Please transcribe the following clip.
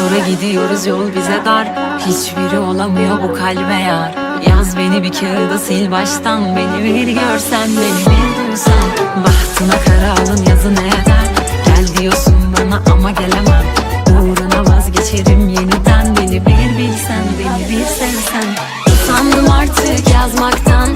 Sonra gidiyoruz yol bize dar. Hiçbiri olamıyor bu kalbe yar. Yaz beni bir kağıda sil baştan. Beni bir görsen beni bir duysan. Bahtına kara alın yazı ne eder? Gel diyorsun bana ama gelemem. Uğruna vazgeçerim yeniden. Beni bir bilsen beni bir sevsen. Usandım artık yazmaktan